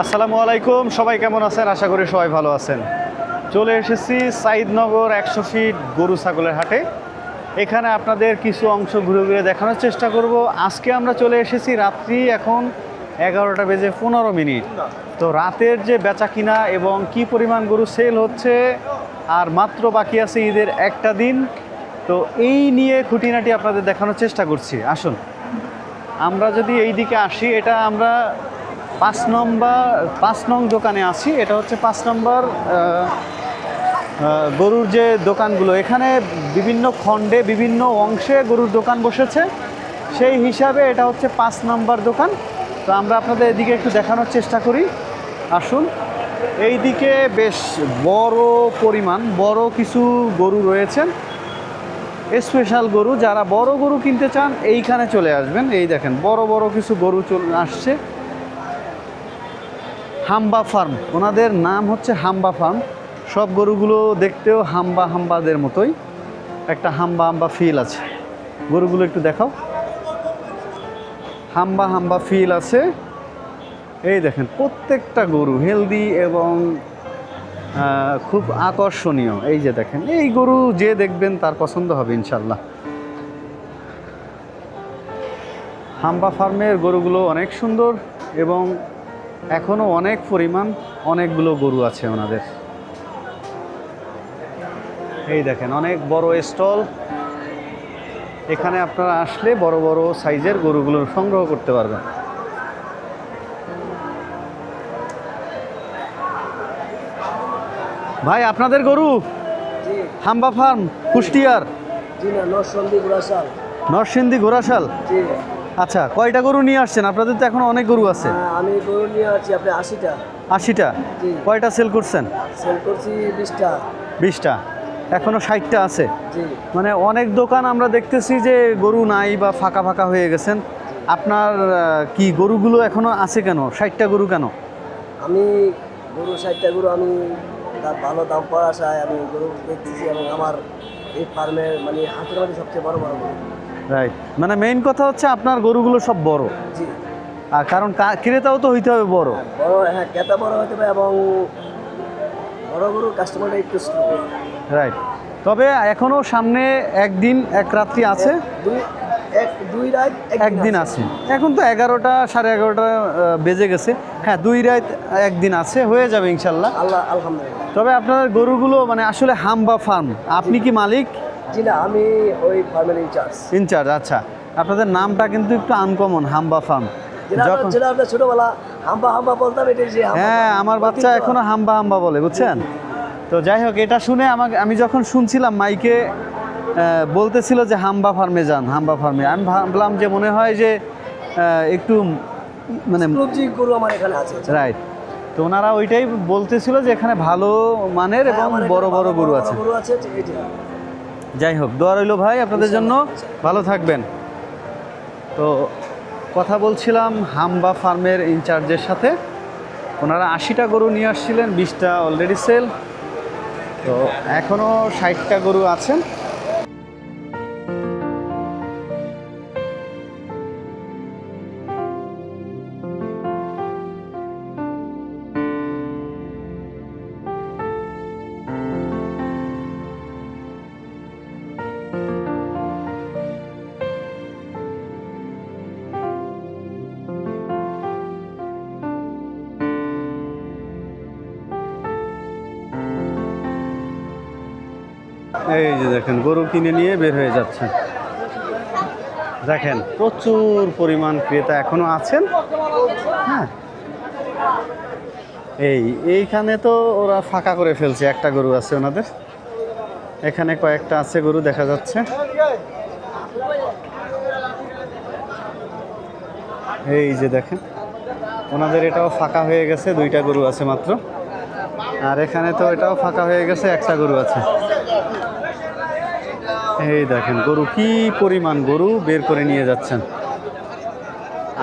আসসালামু আলাইকুম, সবাই কেমন আছেন? আশা করি সবাই ভালো আছেন। চলে এসেছি সাইদনগর একশো ফিট গরু ছাগলের হাটে। এখানে আপনাদের কিছু অংশ ঘুরে ঘুরে দেখানোর চেষ্টা করব। আজকে আমরা চলে এসেছি রাত্রি এখন এগারোটা বেজে পনেরো মিনিট। তো রাতের যে বেচা কিনা এবং কি পরিমাণ গরু সেল হচ্ছে, আর মাত্র বাকি আছে ঈদের একটা দিন। তো এই নিয়ে খুঁটিনাটি আপনাদের দেখানোর চেষ্টা করছি। আসুন। আমরা যদি এই দিকে আসি, এটা আমরা পাঁচ নম্বর, পাঁচ নং দোকানে আছি। এটা হচ্ছে পাঁচ নম্বর গরুর যে দোকানগুলো, এখানে বিভিন্ন খণ্ডে, বিভিন্ন অংশে গরুর দোকান বসেছে। সেই হিসাবে এটা হচ্ছে পাঁচ নম্বর দোকান। তো আমরা আপনাদের এদিকে একটু দেখানোর চেষ্টা করি। আসুন। এই দিকে বেশ বড় পরিমাণ, বড় কিছু গরু রয়েছেন স্পেশাল গরু, যারা বড় গরু কিনতে চান, এইখানে চলে আসবেন। এই দেখেন, বড় বড় কিছু গরু চলে, আসছে। হাম্বা ফার্ম। ওনাদের নাম হচ্ছে হাম্বা ফার্ম। সব গরুগুলো দেখতেও হাম্বা হাম্বাদের মতোই। একটা হাম্বা হাম্বা ফিল আছে। গরুগুলো একটু দেখাও। হাম্বা হাম্বা ফিল আছে। এই দেখেন, প্রত্যেকটা গরু হেলদি এবং খুব আকর্ষণীয়। এই যে দেখেন, এই গরু যে দেখবেন তার পছন্দ হবে ইনশাল্লাহ হাম্বা ফার্মের গরুগুলো অনেক সুন্দর এবং এখনও অনেক পরিমাণ অনেকগুলো গরু আছে ওনাদের। এই দেখেন অনেক বড় স্টল। এখানে আপনারা আসলে বড় বড় সাইজের গরুগুলো সংগ্রহ করতে পারবেন। ভাই আপনাদের গরু? হাম্বা ফার্ম কুষ্টিয়ার? নরসন্দী গুড়াশাল নরসিংদী ঘোড়াশাল। আচ্ছা কয়টা গরু নিয়ে আসছেন? আপনাদের তো এখন অনেক গরু আছে। হ্যাঁ, আমি গরু নিয়ে আছি আপনি আশিটা। আশিটা? জি। কয়টা সেল করছেন? সেল করছি বিশটা। বিশটা। এখনও ষাটটা আছে। জি। মানে অনেক দোকান আমরা দেখতেছি যে গরু নাই বা ফাঁকা ফাঁকা হয়ে গেছেন। আপনার কি গরুগুলো এখনও আছে কেন? ষাটটা গরু কেন? আমি গরু ষাটটা গরু আমি তার ভালো দাম পাওয়ার আশায় আমি গরু দেখতেছি এবং আমার এই ফার্মের মানে হাতের মধ্যে সবচেয়ে বড় বড় গরু। রাইট মানে মেইন কথা হচ্ছে আপনার গরুগুলো সব বড়। আর কারণ ক্রেতাও তো হইতে হবে বড়। বড় হ্যাঁ ক্রেতা বড় হতে পারে এবং বড় কাস্টমারটা একটু। রাইট তবে এখনও সামনে একদিন এক রাত্রি আছে। দুই এক দুই রাত একদিন আছে। এখন তো এগারোটা সাড়ে এগারোটা বেজে গেছে। হ্যাঁ দুই রাত একদিন আছে। হয়ে যাবে ইনশাল্লাহ। আল্লাহ আলহামদুলিল্লাহ। তবে আপনার গরুগুলো মানে আসলে হাম্বা ফার্ম আপনি কি মালিক? জি না আমি ওই ফার্মের ইনচার্জ ইনচার্জ আচ্ছা। আপনাদের নামটা কিন্তু একটু আনকমন হাম্বা ফার্ম যেটা যখন আমরা ছোটবেলা হাম্বা হাম্বা বলতাম এটাই যে হ্যাঁ আমার বাচ্চা এখনও হাম্বা হাম্বা বলে বুঝছেন? তো যাই হোক এটা শুনে আমাকে আমি যখন শুনছিলাম মাইকে বলতেছিল যে হাম্বা ফার্মে যান হাম্বা ফার্মে আমি ভাবলাম যে মনে হয় যে একটু মানে গরু আমার এখানে আছে রাইট তো ওনারা ওইটাই বলতেছিল যে এখানে ভালো মানের এবং হ্যাঁ, বড় বড় গরু আছে। গরু আছে এইটা। যাই হোক, দোয়া রইল ভাই আপনাদের জন্য। ভালো থাকবেন। তো কথা বলছিলাম হাম্বা ফার্মের ইনচার্জের সাথে। ওনারা আশিটা গরু নিয়ে আসছিলেন, বিশটা অলরেডি সেল তো এখনও ষাটটা গরু আছেন। এই যে দেখেন, গরু কিনে নিয়ে বের হয়ে যাচ্ছেন দেখেন, প্রচুর পরিমাণ ক্রেতা এখনও আছেন। হ্যাঁ। এই, এইখানে তো ওরা ফাঁকা করে ফেলছে, একটা গরু আছে ওনাদের। এখানে কয়েকটা আছে গরু, দেখা যাচ্ছে। এই যে দেখেন, ওনাদের এটাও ফাঁকা হয়ে গেছে, দুইটা গরু আছে মাত্র। আর এখানে তো এটাও ফাঁকা হয়ে গেছে, একটা গরু আছে। এই দেখেন, গরু কি পরিমাণ গরু বের করে নিয়ে যাচ্ছেন?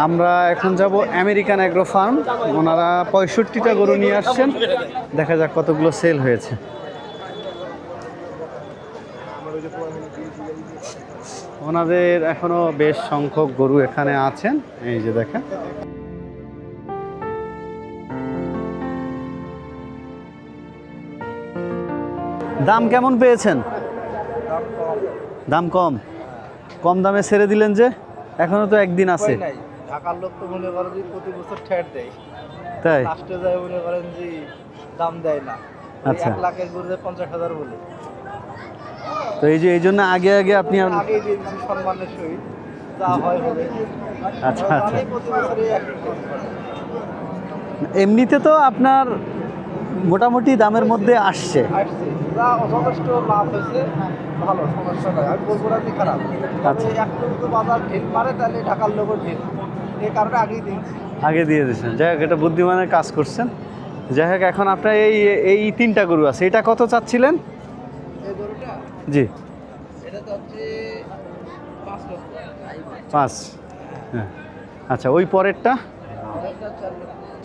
আমরা এখন যাব আমেরিকান অ্যাগ্রো ফার্ম। ওনারা পঁয়ষট্টিটা গরু নিয়ে আসছেন। দেখা যাক কতগুলো সেল হয়েছে। ওনাদের এখনও বেশ সংখ্যক গরু এখানে আছেন। এই যে দেখেন। দাম কেমন পেয়েছেন? দাম কম। কম দামে ছেড়ে দিলেন যে এখনও তো একদিন আছে। ঢাকার লোক তো মনে করেন যে প্রতি বছর ঠেট দেয়। তাই? লাস্টে যায় মনে করেন যে দাম দেয় না। আচ্ছা। এক লাখের গরুতে পঞ্চাশ হাজার বলে। তো এই যে এই জন্য আগে আগে আপনি দিচ্ছি সম্মানের সহিত যা হয় হবে। আচ্ছা আচ্ছা। এমনিতে তো আপনার মোটামুটি দামের মধ্যে আসছে। আসছে। যথেষ্ট লাভ হয়েছে ভালো সমস্যা নাই আমি বলব না যে খারাপ। আচ্ছা। তবে একটু যদি বাজার ঢিল মারে তাহলে ঢাকার লোকের ঢিল এই কারণে আগেই দিচ্ছি। আগে দিয়ে দিয়েছেন। যাই হোক এটা বুদ্ধিমানের কাজ করছেন। যাই হোক এখন আপনার এই এই তিনটা গরু আছে। এটা কত চাচ্ছিলেন? জি। পাঁচ হ্যাঁ। আচ্ছা ওই পরেরটা?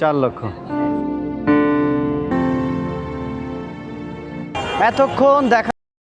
চার লক্ষ। এতক্ষণ দেখা